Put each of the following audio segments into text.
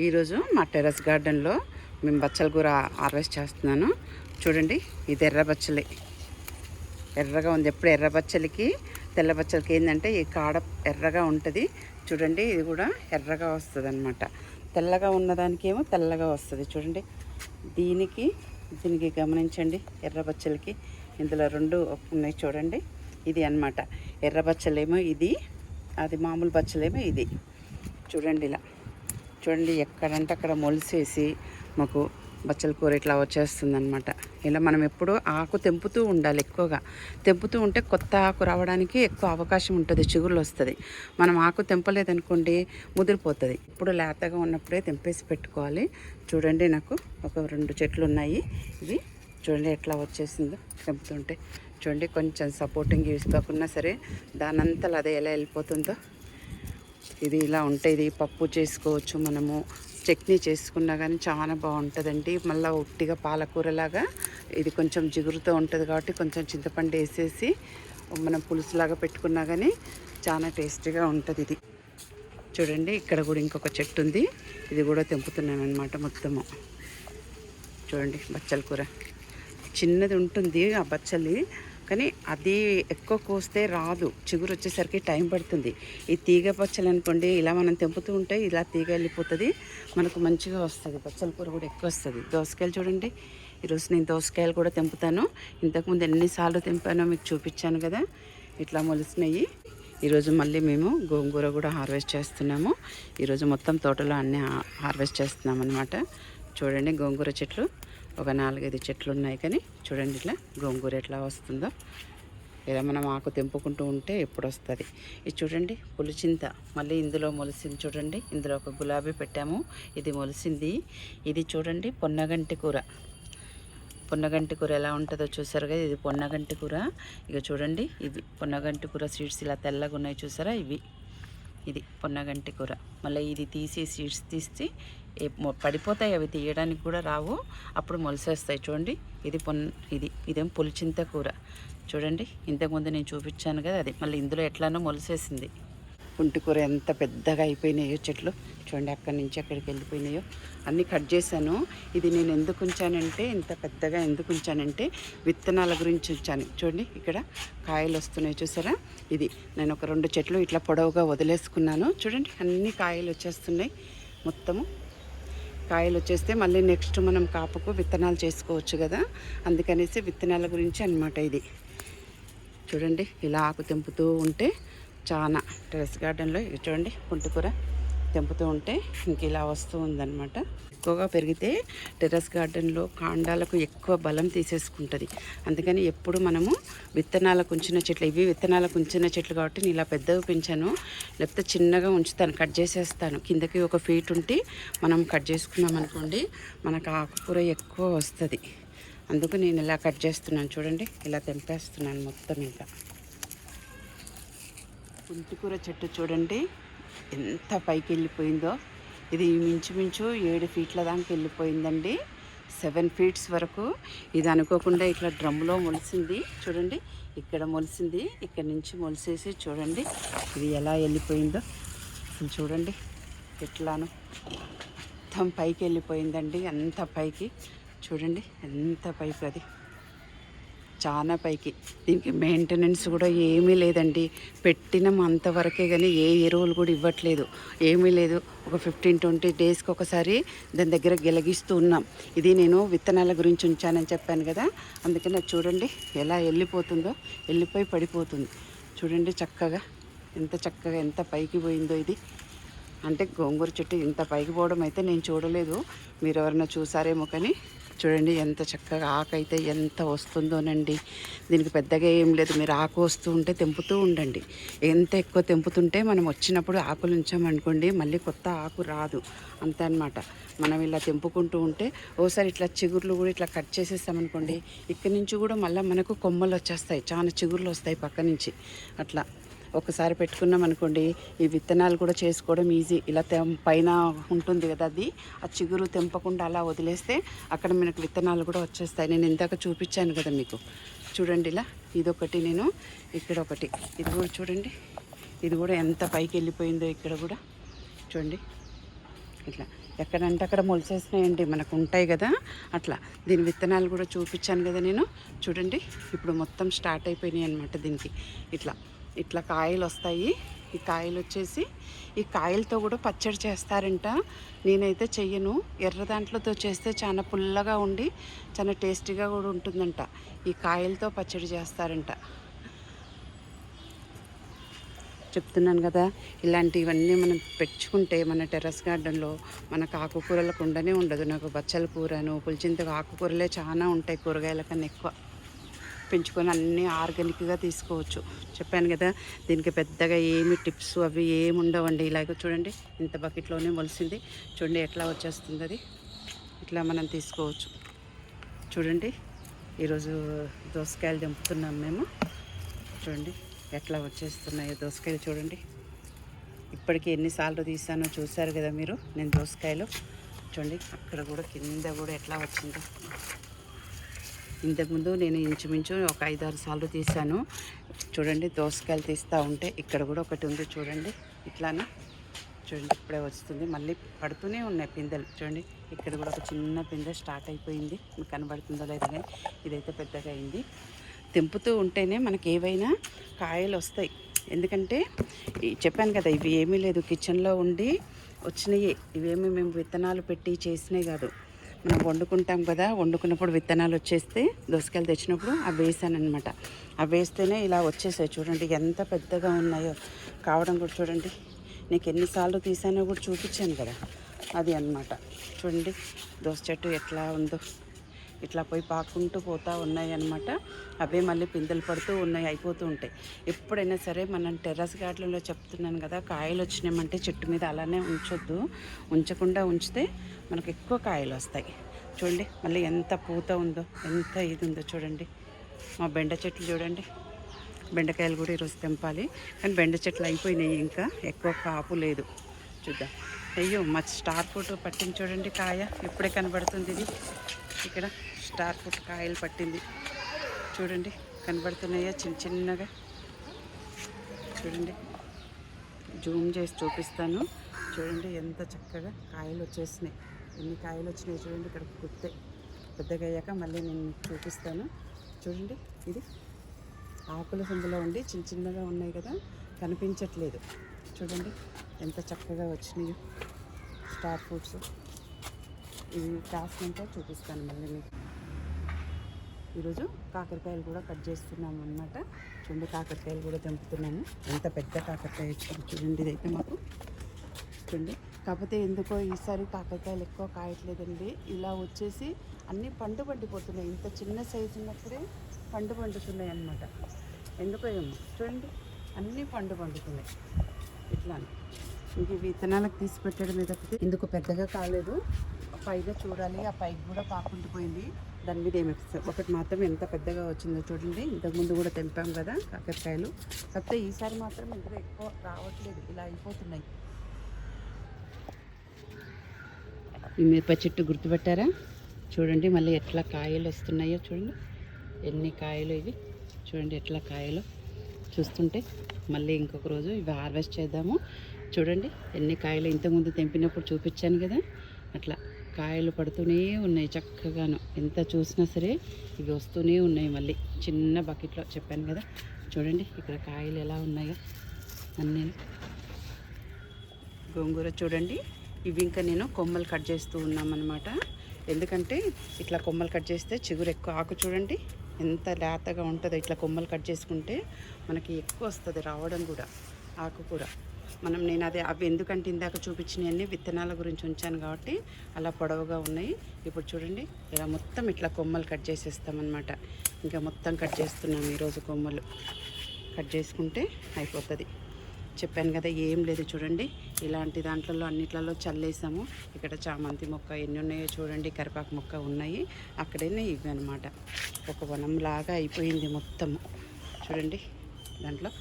ఈరోజు మా టెర్రస్ గార్డెన్లో మేము బచ్చల కూర హార్వెస్ట్ చేస్తున్నాను. చూడండి ఇది ఎర్ర బచ్చలి. ఎర్రగా ఉంది. ఎప్పుడు ఎర్ర బచ్చలికి తెల్ల బచ్చలికి ఏంటంటే ఈ కాడ ఎర్రగా ఉంటుంది. చూడండి ఇది కూడా ఎర్రగా వస్తుంది అనమాట తెల్లగా ఉన్నదానికి ఏమో తెల్లగా వస్తుంది. చూడండి దీనికి దీనికి గమనించండి ఎర్ర బచ్చలికి. ఇందులో రెండు ఉన్నాయి చూడండి ఇది అన్నమాట. ఎర్ర బచ్చలేమో ఇది అది మామూలు బచ్చలేమో ఇది. చూడండి ఇలా. చూడండి ఎక్కడంటే అక్కడ మొలిసేసి మాకు బచ్చల కూర ఇట్లా వచ్చేస్తుంది అనమాట ఇలా మనం ఎప్పుడూ ఆకు తెంపుతూ ఉండాలి ఎక్కువగా. తెంపుతూ ఉంటే కొత్త ఆకు రావడానికి ఎక్కువ అవకాశం ఉంటుంది చిగురులు వస్తుంది. మనం ఆకు తెంపలేదనుకోండి ముదిరిపోతుంది. ఇప్పుడు లేతగా ఉన్నప్పుడే తెంపేసి పెట్టుకోవాలి. చూడండి నాకు ఒక రెండు చెట్లు ఉన్నాయి. ఇవి చూడండి ఎట్లా వచ్చేసిందో తెంపుతుంటే. చూడండి కొంచెం సపోర్టింగ్ ఇవ్వకున్నా సరే దానంతలో అదే ఎలా వెళ్ళిపోతుందో. ఇది ఇలా ఉంటుంది పప్పు చేసుకోవచ్చు మనము. చట్నీ చేసుకున్నా కానీ చాలా బాగుంటుందండి. మళ్ళీ ఉట్టిగా పాలకూరలాగా ఇది కొంచెం జిగురుతో ఉంటుంది కాబట్టి కొంచెం చింతపండు వేసేసి మనం పులుసులాగా పెట్టుకున్నా కానీ చాలా టేస్టీగా ఉంటుంది ఇది. చూడండి ఇక్కడ కూడా ఇంకొక చెట్టు ఉంది. ఇది కూడా తెంపుతున్నాను అనమాట మొత్తము. చూడండి బచ్చల కూర. చిన్నది ఉంటుంది ఆ బచ్చలి. కానీ అది ఎక్కువ కోస్తే రాదు. చిగురు వచ్చేసరికి టైం పడుతుంది. ఈ తీగ పచ్చలు అనుకోండి ఇలా మనం తెంపుతూ ఉంటే ఇలా తీగ వెళ్ళిపోతుంది. మనకు మంచిగా వస్తుంది. పచ్చల కూర కూడా ఎక్కువ వస్తుంది. దోసకాయలు చూడండి. ఈరోజు నేను దోసకాయలు కూడా తెంపుతాను. ఇంతకుముందు ఎన్నిసార్లు తెంపానో మీకు చూపించాను కదా. ఇట్లా మొలిసినాయి ఈరోజు మళ్ళీ మేము గోంగూర కూడా హార్వెస్ట్ చేస్తున్నాము. ఈరోజు మొత్తం తోటలో అన్నీ హార్వెస్ట్ చేస్తున్నాం అనమాట చూడండి గోంగూర చెట్లు. ఒక నాలుగైదు చెట్లు ఉన్నాయి కానీ చూడండి ఇట్లా గోంగూర ఎట్లా వస్తుందో. ఇలా మనం ఆకు తెంపుకుంటూ ఉంటే ఎప్పుడు వస్తుంది ఇది చూడండి పులిచింత. మళ్ళీ ఇందులో మొలిసింది చూడండి. ఇందులో ఒక గులాబీ పెట్టాము. ఇది మొలిసింది. ఇది చూడండి పొన్నగంటి కూర. పొన్నగంటి కూర ఎలా ఉంటుందో చూసారు కదా? ఇది పొన్నగంటి కూర. ఇక చూడండి ఇది పొన్నగంటి కూర సీడ్స్ ఇలా తెల్లగా ఉన్నాయి చూసారా? ఇవి. ఇది పొన్నగంటి కూర. మళ్ళీ ఇది తీసి సీడ్స్ తీసి పడిపోతాయి అవి తీయడానికి కూడా రావు. అప్పుడు మొలిసేస్తాయి. చూడండి. ఇది పొన్ ఇది ఇదేం పులిచింత కూర. చూడండి. ఇంతకుముందు నేను చూపించాను కదా అది. మళ్ళీ ఇందులో ఎట్లానో మొలిసేసింది. పుంటి కూర ఎంత పెద్దగా అయిపోయినాయో చెట్లు. చూడండి అక్కడి నుంచి అక్కడికి వెళ్ళిపోయినాయో. అన్నీ కట్ చేశాను. ఇది నేను ఎందుకు ఉంచానంటే ఇంత పెద్దగా ఎందుకు ఉంచానంటే విత్తనాల గురించి ఉంచాను. చూడండి. ఇక్కడ కాయలు వస్తున్నాయి చూసారా? ఇది నేను ఒక రెండు చెట్లు ఇట్లా పొడవుగా వదిలేసుకున్నాను. చూడండి. అన్ని కాయలు వచ్చేస్తున్నాయి. మొత్తము కాయలు వచ్చేస్తే మళ్ళీ నెక్స్ట్ మనం కాపుకు విత్తనాలు చేసుకోవచ్చు కదా. అందుకనేసి విత్తనాల గురించి అన్నమాట ఇది. చూడండి ఇలా ఆకు తెంపుతూ ఉంటే చాలా టెరెస్ గార్డెన్లో ఇవి చూడండి పుంటికూర తెంపుతూ ఉంటే ఇంక ఇలా వస్తూ ఉందన్నమాట. ఎక్కువగా పెరిగితే టెర్రస్ గార్డెన్లో కాండాలకు ఎక్కువ బలం తీసేసుకుంటుంది. అందుకని ఎప్పుడు మనము విత్తనాలకు ఉంచిన చెట్లు ఇవి విత్తనాలకు ఉంచిన చెట్లు కాబట్టి నేను ఇలా పెద్దగా పెంచాను. లేకపోతే చిన్నగా ఉంచుతాను కట్ చేసేస్తాను. కిందకి ఒక ఫీట్ ఉంటే మనం కట్ చేసుకున్నాం అనుకోండి మనకు ఆకుకూర ఎక్కువ వస్తుంది. అందుకు నేను ఇలా కట్ చేస్తున్నాను. చూడండి ఇలా తెంపేస్తున్నాను మొత్తం ఇంకా పుంటికూర చెట్టు చూడండి. ఎంత పైకి వెళ్ళిపోయిందో. ఇది మించుమించు ఏడు ఫీట్ల దాకా వెళ్ళిపోయిందండి. సెవెన్ ఫీట్స్ వరకు. ఇది అనుకోకుండా ఇట్లా డ్రమ్లో మొలిసింది. చూడండి ఇక్కడ మొలిసింది ఇక్కడ నుంచి మొలిసేసి చూడండి ఇది ఎలా వెళ్ళిపోయిందో. అసలు చూడండి ఎట్లాను. మొత్తం పైకి వెళ్ళిపోయిందండి అంత పైకి. చూడండి ఎంత పైకి అది. చాలా పైకి. దీనికి మెయింటెనెన్స్ కూడా ఏమీ లేదండి. పెట్టినం అంతవరకే కానీ ఏ ఎరువులు కూడా ఇవ్వట్లేదు. ఏమీ లేదు. ఒక ఫిఫ్టీన్ ట్వంటీ డేస్కి ఒకసారి దాని దగ్గర గెలగిస్తూ ఉన్నాం. ఇది నేను విత్తనాల గురించి ఉంచానని చెప్పాను కదా. అందుకని చూడండి ఎలా వెళ్ళిపోతుందో వెళ్ళిపోయి పడిపోతుంది. చూడండి చక్కగా. ఎంత చక్కగా ఎంత పైకి పోయిందో ఇది. అంటే గోంగూర చెట్టు ఇంత పైకి పోవడం అయితే నేను చూడలేదు. మీరు ఎవరైనా చూసారేమో కానీ చూడండి ఎంత చక్కగా ఆకు అయితే ఎంత వస్తుందోనండి. దీనికి పెద్దగా ఏం లేదు. మీరు ఆకు వస్తూ ఉంటే తెంపుతూ ఉండండి. ఎంత ఎక్కువ తెంపుతుంటే మనం వచ్చినప్పుడు ఆకులు ఉంచామనుకోండి మళ్ళీ కొత్త ఆకు రాదు. అంతే అనమాట మనం ఇలా తెంపుకుంటూ ఉంటే ఓసారి ఇట్లా చిగుర్లు కూడా ఇట్లా కట్ చేసేస్తామనుకోండి ఇక్కడి నుంచి కూడా మళ్ళీ మనకు కొమ్మలు వచ్చేస్తాయి. చాలా చిగుర్లు వస్తాయి పక్క నుంచి. అట్లా. ఒకసారి పెట్టుకున్నాం అనుకోండి ఈ విత్తనాలు కూడా చేసుకోవడం ఈజీ ఇలా తెం పైన ఉంటుంది కదా అది ఆ చిగురు తెంపకుండా అలా వదిలేస్తే అక్కడ మనకు విత్తనాలు కూడా వచ్చేస్తాయి. నేను ఇందాక చూపించాను కదా మీకు. చూడండి ఇలా ఇదొకటి నేను ఇక్కడ ఒకటి. ఇది కూడా చూడండి. ఇది కూడా ఎంత పైకి వెళ్ళిపోయిందో ఇక్కడ కూడా. చూడండి. ఇట్లా. ఎక్కడంటే అక్కడ మొలిచేసినాయండి మనకు ఉంటాయి కదా. అట్లా. దీని విత్తనాలు కూడా చూపించాను కదా నేను. చూడండి. ఇప్పుడు మొత్తం స్టార్ట్ అయిపోయినాయి అనమాట దీనికి. ఇట్లా. ఇట్లా కాయలు వస్తాయి. ఈ కాయలు వచ్చేసి ఈ కాయలతో కూడా పచ్చడి చేస్తారంట. నేనైతే చెయ్యను. ఎర్ర దాంట్లోతో చేస్తే చాలా పుల్లగా ఉండి చాలా టేస్టీగా కూడా ఉంటుందంట. ఈ కాయలతో పచ్చడి చేస్తారంట. చెప్తున్నాను కదా ఇలాంటివన్నీ మనం పెంచుకుంటే మన టెర్రస్ గార్డెన్లో మనకు ఆకుకూరలకు ఉండనే ఉండదు. నాకు బచ్చల కూరను పులిచింత ఆకుకూరలే చాలా ఉంటాయి కూరగాయల కన్నా ఎక్కువ. పెంచుకొని అన్నీ ఆర్గానిక్గా తీసుకోవచ్చు. చెప్పాను కదా దీనికి పెద్దగా ఏమి టిప్స్ అవి ఏమి ఉండవండి. ఇలాగ చూడండి ఇంత బకెట్లోనే మొలిసింది. చూడండి ఎట్లా వచ్చేస్తుంది అది. ఇట్లా మనం తీసుకోవచ్చు. చూడండి ఈరోజు దోసకాయలు దింపుతున్నాం మేము. చూడండి ఎట్లా వచ్చేస్తున్నాయో దోసకాయలు చూడండి. ఇప్పటికి ఎన్నిసార్లు తీసానో చూశారు కదా మీరు నేను దోసకాయలు. చూడండి అక్కడ కూడా కింద కూడా ఎట్లా వచ్చిందో. ఇంతకుముందు నేను ఇంచుమించు ఒక ఐదారు సార్లు తీసాను చూడండి దోసకాయలు తీస్తూ ఉంటే ఇక్కడ కూడా ఒకటి ఉంది చూడండి. ఇట్లానే చూడండి ఇప్పుడే వస్తుంది. మళ్ళీ పడుతూనే ఉన్నాయి పిందెలు. చూడండి ఇక్కడ కూడా ఒక చిన్న పిందె స్టార్ట్ అయిపోయింది. మీకు కనబడుతుందో లేదో కానీ ఇదైతే పెద్దగా అయింది. తెంపుతూ ఉంటేనే మనకి ఏవైనా కాయలు వస్తాయి. ఎందుకంటే ఈ చెప్పాను కదా ఇవి ఏమీ లేదు. కిచెన్లో ఉండి వచ్చినాయి. ఇవేమి మేము విత్తనాలు పెట్టి చేసినాయి కాదు. మనం వండుకుంటాం కదా వండుకున్నప్పుడు విత్తనాలు వచ్చేస్తే దోసకాయలు తెచ్చినప్పుడు అవి వేసాను అనమాట అవి వేస్తేనే ఇలా వచ్చేసాయి చూడండి ఎంత పెద్దగా ఉన్నాయో. కావడం కూడా చూడండి నీకు ఎన్నిసార్లు తీసానో కూడా చూపించాను కదా. అది అన్నమాట. చూడండి దోస చెట్టు ఎట్లా ఉందో. ఇట్లా పోయి పాకుంటూ పోతూ ఉన్నాయి అనమాట అవే మళ్ళీ పిందెలు పడుతూ ఉన్నాయి అయిపోతూ ఉంటాయి. ఎప్పుడైనా సరే మనం టెర్రస్ గార్డెన్లో చెప్తున్నాను కదా కాయలు వచ్చినామంటే చెట్టు మీద అలానే ఉంచొద్దు. ఉంచకుండా ఉంచితే మనకు ఎక్కువ కాయలు వస్తాయి. చూడండి మళ్ళీ ఎంత పూత ఉందో ఎంత ఇది ఉందో చూడండి. మా బెండ చెట్లు చూడండి. బెండకాయలు కూడా ఈరోజు తెంపాలి. కానీ బెండ చెట్లు అయిపోయినాయి ఇంకా ఎక్కువ కాపు లేదు. చూద్దాం. అయ్యో మా స్టార్ ఫోటో పట్టింది చూడండి కాయ. ఇప్పుడే కనబడుతుంది ఇది. ఇక్కడ. స్టార్ ఫ్రూట్ కాయలు పట్టింది. చూడండి కనబడుతున్నాయా? చిన్న చిన్నగా. చూడండి జూమ్ చేసి చూపిస్తాను. చూడండి ఎంత చక్కగా కాయలు వచ్చేసినాయి. ఎన్ని కాయలు వచ్చినాయి చూడండి ఇక్కడ కుత్తే పెద్దగా అయ్యాక మళ్ళీ నేను చూపిస్తాను. చూడండి ఇది ఆకుల సందులో ఉండి చిన్న చిన్నగా ఉన్నాయి కదా కనిపించట్లేదు. చూడండి ఎంత చక్కగా వచ్చినాయో స్టార్ ఫ్రూట్స్ ఇవి కాసినాక చూపిస్తాను మళ్ళీ మీకు. ఈరోజు కాకరకాయలు కూడా కట్ చేస్తున్నాము అనమాట చూడండి కాకరకాయలు కూడా తెంపుతున్నాము. ఎంత పెద్ద కాకరకాయ వచ్చింది చూడండి ఇదైతే మాకు. చూడండి కాకపోతే ఎందుకో ఈసారి కాకరకాయలు ఎక్కువ కాయట్లేదండి. ఇలా వచ్చేసి అన్నీ పండు పండిపోతున్నాయి. ఇంత చిన్న సైజు ఉన్నప్పుడే పండు పండుతున్నాయి అన్నమాట. ఎందుకో ఏమో. చూడండి అన్నీ పండు పండుతున్నాయి. ఇట్లా. ఇంక విత్తనాలకు తీసి పెట్టడమే తప్పితే ఎందుకు పెద్దగా కాలేదు. పైగా చూడాలి ఆ పైకి కూడా పాకుండిపోయింది దాని మీద ఏమి ఒకటి మాత్రం ఎంత పెద్దగా వచ్చిందో చూడండి. ఇంతకుముందు కూడా తెంపాం కదా కాకరకాయలు. కాకపోతే ఈసారి మాత్రం ఇందులో ఎక్కువ రావట్లేదు. ఇలా అయిపోతున్నాయి. ఈ మిరప చెట్టు గుర్తుపెట్టారా? చూడండి మళ్ళీ ఎట్లా కాయలు వస్తున్నాయో చూడండి. ఎన్ని కాయలు ఇవి? చూడండి ఎట్లా కాయలు. చూస్తుంటే మళ్ళీ ఇంకొక రోజు ఇవి హార్వెస్ట్ చేద్దాము. చూడండి ఎన్ని కాయలు ఇంతకుముందు తెంపినప్పుడు చూపించాను కదా. అట్లా. కాయలు పడుతూనే ఉన్నాయి చక్కగాను. ఎంత చూసినా సరే ఇవి వస్తూనే ఉన్నాయి మళ్ళీ. చిన్న బకెట్లో చెప్పాను కదా. చూడండి ఇక్కడ కాయలు ఎలా ఉన్నాయో. అన్నీ. గోంగూర చూడండి. ఇవి ఇంకా నేను కొమ్మలు కట్ చేస్తూ ఉన్నామన్నమాట. ఎందుకంటే ఇట్లా కొమ్మలు కట్ చేస్తే చిగురు ఎక్కువ. ఆకు చూడండి. ఎంత లేతగా ఉంటుందో ఇట్లా కొమ్మలు కట్ చేసుకుంటే మనకి ఎక్కువ వస్తుంది రావడం కూడా. ఆకు కూడా. మనం నేను అదే అవి ఎందుకంటే ఇందాక చూపించినవన్నీ విత్తనాల గురించి ఉంచాను కాబట్టి అలా పొడవుగా ఉన్నాయి. ఇప్పుడు చూడండి ఇలా మొత్తం ఇట్లా కొమ్మలు కట్ చేసేస్తామన్నమాట. ఇంకా మొత్తం కట్ చేస్తున్నాం ఈరోజు కొమ్మలు. కట్ చేసుకుంటే అయిపోతుంది. చెప్పాను కదా ఏం లేదు చూడండి ఇలాంటి దాంట్లో అన్నిట్లలో చల్లేసాము. ఇక్కడ చామంతి మొక్క ఎన్ని ఉన్నాయో చూడండి కరిపాకు మొక్క ఉన్నాయి. అక్కడనే ఇవి అనమాట ఒక వనం లాగా అయిపోయింది మొత్తము. చూడండి దాంట్లో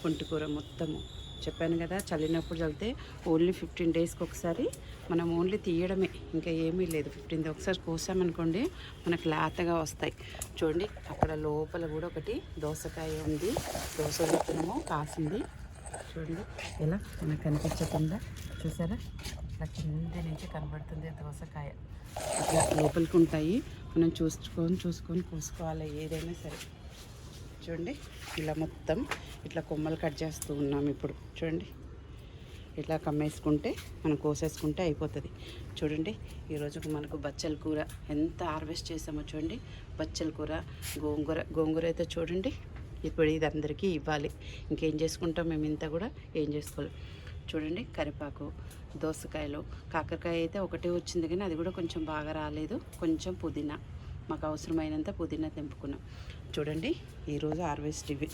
పుంటికూర మొత్తము. చెప్పాను కదా చల్లినప్పుడు చల్లితే ఓన్లీ ఫిఫ్టీన్ డేస్కి ఒకసారి. మనం ఓన్లీ తీయడమే ఇంకా ఏమీ లేదు. ఫిఫ్టీన్ ఒకసారి కోసామనుకోండి మనకు లేతగా వస్తాయి. చూడండి అక్కడ లోపల కూడా ఒకటి దోసకాయ ఉంది. దోస విత్తనము కాసింది. చూడండి ఎలా మనకు కనిపించకుండా చూసారా? ఇట్లా కింద నుంచి కనబడుతుంది దోసకాయ. ఇట్లా లోపలికి ఉంటాయి. మనం చూసుకొని చూసుకొని కోసుకోవాలి ఏదైనా సరే. చూడండి. ఇలా మొత్తం ఇట్లా కొమ్మలు కట్ చేస్తూ ఉన్నాం ఇప్పుడు. చూడండి. ఇట్లా కమ్మేసుకుంటే మనం కోసేసుకుంటే అయిపోతుంది. చూడండి. ఈరోజు మనకు బచ్చల కూర ఎంత హార్వెస్ట్ చేసామో చూడండి. బచ్చల కూర గోంగూర గోంగూర అయితే చూడండి. ఇప్పుడు ఇది అందరికీ ఇవ్వాలి. ఇంకేం చేసుకుంటాం మేము ఇంత కూడా ఏం చేసుకోవాలి చూడండి. కరివేపాకు దోసకాయలు కాకరకాయ అయితే ఒకటే వచ్చింది కానీ అది కూడా కొంచెం బాగా రాలేదు. కొంచెం పుదీనా. మాకు అవసరమైనంత పుదీనా తెంపుకున్నాం. చూడండి ఈరోజు హార్వెస్ట్ ఇవి.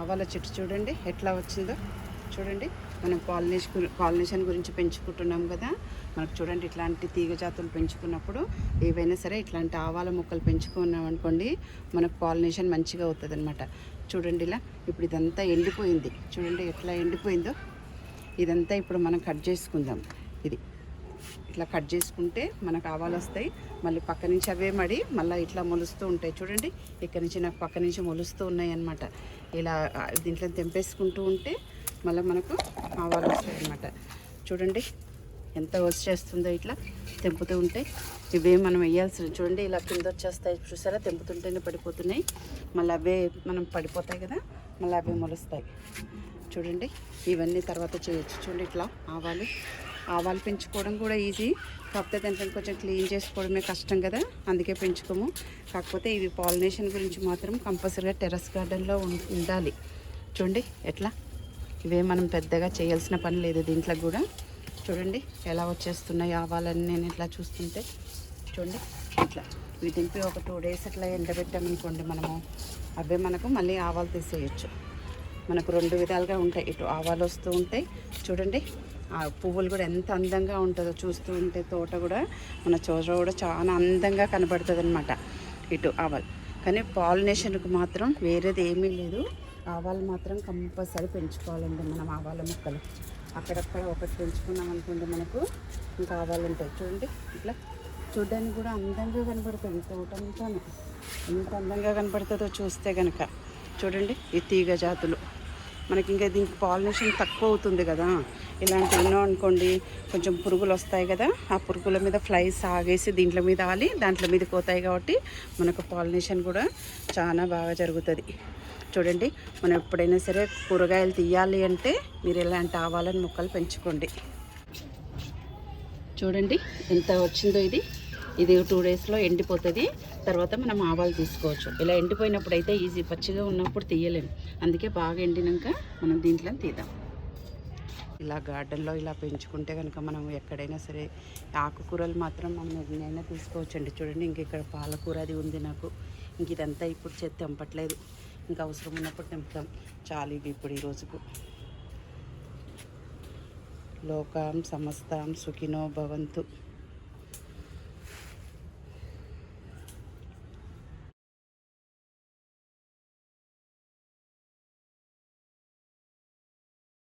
ఆవాల చెట్టు చూడండి ఎట్లా వచ్చిందో. చూడండి మనం పాలినేష్ పాలినేషన్ గురించి పెంచుకుంటున్నాం కదా. మనకు చూడండి ఇట్లాంటి తీగ జాతులు పెంచుకున్నప్పుడు ఏవైనా సరే ఇట్లాంటి ఆవాల మొక్కలు పెంచుకున్నాం అనుకోండి మనకు పాలినేషన్ మంచిగా అవుతుంది అనమాట చూడండి ఇలా ఇప్పుడు ఇదంతా ఎండిపోయింది. చూడండి ఎట్లా ఎండిపోయిందో. ఇదంతా ఇప్పుడు మనం కట్ చేసుకుందాం. ఇది. ఇట్లా కట్ చేసుకుంటే మనకు ఆవాలు వస్తాయి. మళ్ళీ పక్క నుంచి అవే మడి మళ్ళీ ఇట్లా మొలుస్తూ ఉంటాయి. చూడండి ఇక్కడ నుంచి నాకు పక్క నుంచి మొలుస్తూ ఉన్నాయి అనమాట ఇలా దీంట్లో తెంపేసుకుంటూ ఉంటే మళ్ళీ మనకు ఆవాలు వస్తాయి అన్నమాట. చూడండి ఎంత వచ్చేస్తుందో ఇట్లా తెంపుతూ ఉంటే. ఇవే మనం వేయాల్సిన చూడండి ఇలా కింద వచ్చేస్తాయి చూసారా? తెంపుతుంటేనే పడిపోతున్నాయి. మళ్ళీ అవే మనం పడిపోతాయి కదా మళ్ళీ అవే మొలుస్తాయి. చూడండి ఇవన్నీ తర్వాత చేయొచ్చు. చూడండి ఇట్లా ఆవాలు ఆవాలు పెంచుకోవడం కూడా ఈజీ. కాకపోతే దాంట్లో కొంచెం క్లీన్ చేసుకోవడమే కష్టం కదా. అందుకే పెంచుకోము. కాకపోతే ఇవి పాలినేషన్ గురించి మాత్రం కంపల్సరీగా టెర్రస్ గార్డెన్లో ఉం- ఉండాలి. చూడండి ఎట్లా? ఇవే మనం పెద్దగా చేయాల్సిన పని లేదు దీంట్లో కూడా. చూడండి ఎలా వచ్చేస్తున్నాయి ఆవాలని నేను ఇట్లా చూస్తుంటే. చూడండి ఇట్లా. ఇవి దింపి ఒక టూ డేస్ అట్లా ఎండబెట్టామనుకోండి మనము. అవే మనకు మళ్ళీ ఆవాలు తీసేయచ్చు. మనకు రెండు విధాలుగా ఉంటాయి. ఇటు ఆవాలు వస్తూ ఉంటాయి. చూడండి ఆ పువ్వులు కూడా ఎంత అందంగా ఉంటుందో చూస్తూ ఉంటే తోట కూడా మన చోట కూడా చాలా అందంగా కనబడుతుంది అనమాట ఇటు ఆవాలు. కానీ పాలినేషన్కి మాత్రం వేరేది ఏమీ లేదు. ఆవాలు మాత్రం కంపల్సరీ పెంచుకోవాలండి మనం ఆవాల మొక్కలు. అక్కడక్కడ ఒకటి పెంచుకున్నాం అనుకోండి మనకు ఇంకా ఆవాలు ఉంటాయి. చూడండి ఇట్లా చూడడానికి కూడా అందంగా కనబడుతుంది తోట ఎంత అందంగా కనబడుతుందో చూస్తే కనుక చూడండి ఈ తీగ జాతులు. మనకి ఇంకా దీనికి పాలినేషన్ తక్కువ అవుతుంది కదా. ఇలాంటి ఉన్నాం అనుకోండి కొంచెం పురుగులు వస్తాయి కదా ఆ పురుగుల మీద ఫ్లైస్ ఆగేసి దీంట్లో మీద ఆలి దాంట్లో మీద పోతాయి కాబట్టి మనకు పాలినేషన్ కూడా చాలా బాగా జరుగుతుంది. చూడండి మనం ఎప్పుడైనా సరే కూరగాయలు తీయాలి అంటే మీరు ఇలాంటి ఆవాలని మొక్కలు పెంచుకోండి. చూడండి ఎంత వచ్చిందో ఇది. ఇది టూ డేస్లో ఎండిపోతుంది. తర్వాత మనం ఆవాలు తీసుకోవచ్చు. ఇలా ఎండిపోయినప్పుడు అయితే ఈజీ పచ్చిగా ఉన్నప్పుడు తీయలేము అందుకే బాగా ఎండినాక మనం దీంట్లో తీద్దాం. ఇలా గార్డెన్లో ఇలా పెంచుకుంటే కనుక మనం ఎక్కడైనా సరే ఆకుకూరలు మాత్రం మనం ఎన్నైనా తీసుకోవచ్చండి. చూడండి ఇంక ఇక్కడ పాలకూర అది ఉంది నాకు. ఇంక ఇదంతా ఇప్పుడు చేతి తెంపట్లేదు. ఇంకా అవసరం ఉన్నప్పుడు తెంపుతాం. చాలు ఇవి ఇప్పుడు ఈ రోజుకు. లోకాం సమస్తాం సుఖినో భవంతు.